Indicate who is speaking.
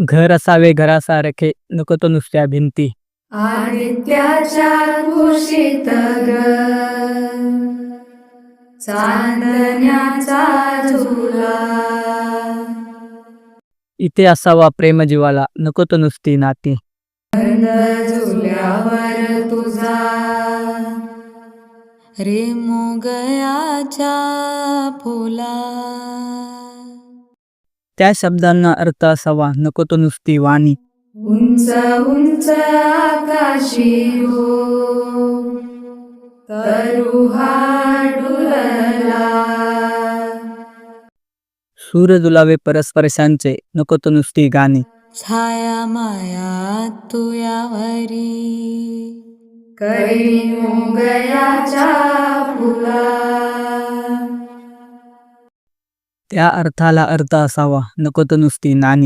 Speaker 1: घर असावे घरासारखे नको तो नुसत्या भिंती.
Speaker 2: आदित्याच्या कुशीत ग चांदण्याचा झुला.
Speaker 1: इथे असावा प्रेम जीवाला नको तो नुसती नाती.
Speaker 2: झुल्यावर तुझा. रे मोगयाच्या फुला.
Speaker 1: त्या शब्दांना अर्थ असावा. नको तो नुसती वाणी.
Speaker 2: उंच उंच आकाशी हो.
Speaker 1: सूर दुलावे परस्परशांचे नको तो नुसती गाणी.
Speaker 2: छाया माया तू यावरी. करी मोगयाच्या
Speaker 1: त्या अर्थाला अर्थ असावा. नको तर नुसती नाणी.